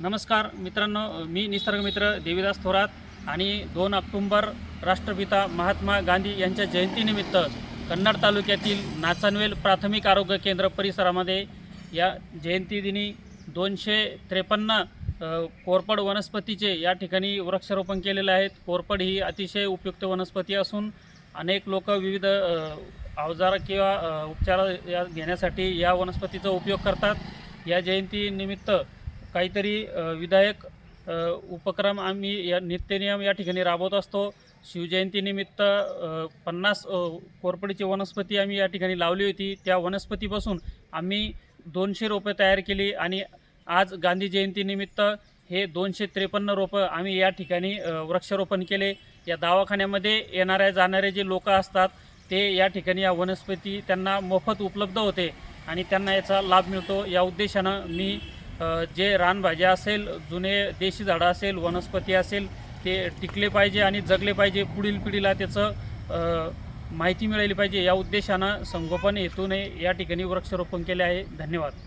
नमस्कार मित्रांनो मी निसर्गमित्र देवीदास थोरात आणि दोन ऑक्टोंबर राष्ट्रपिता महात्मा गांधी यांच्या जयंतीनिमित्त कन्नड तालुक्यातील नाचानवेल प्राथमिक आरोग्य केंद्र परिसरामध्ये या जयंतीदिनी दोनशे त्रेपन्न कोरपड वनस्पतीचे या ठिकाणी वृक्षारोपण केलेले आहेत. कोरपड ही अतिशय उपयुक्त वनस्पती असून अनेक लोक विविध अवजार किंवा उपचार या घेण्यासाठी या वनस्पतीचा उपयोग करतात. या जयंतीनिमित्त काहीतरी विधायक उपक्रम आम्ही या नित्यनियम या ठिकाणी राबवत असतो. शिवजयंतीनिमित्त पन्नास कोरपडीची वनस्पती आम्ही या ठिकाणी लावली होती. त्या वनस्पतीपासून आम्ही दोनशे रोपं तयार केली आणि आज गांधी जयंतीनिमित्त हे दोनशे त्रेपन्न रोपं आम्ही या ठिकाणी वृक्षारोपण केले. या दवाखान्यामध्ये येणाऱ्या जाणारे जे लोक असतात ते या ठिकाणी या वनस्पती त्यांना मोफत उपलब्ध होते आणि त्यांना याचा लाभ मिळतो. या उद्देशानं मी जे रानभाज्या असेल जुने देशी झाडं असेल वनस्पती असेल ते टिकले पाहिजे आणि जगले पाहिजे. पुढील पिढीला त्याचं माहिती मिळाली पाहिजे या उद्देशानं संगोपन हेतूने या ठिकाणी वृक्षारोपण केले आहे. धन्यवाद.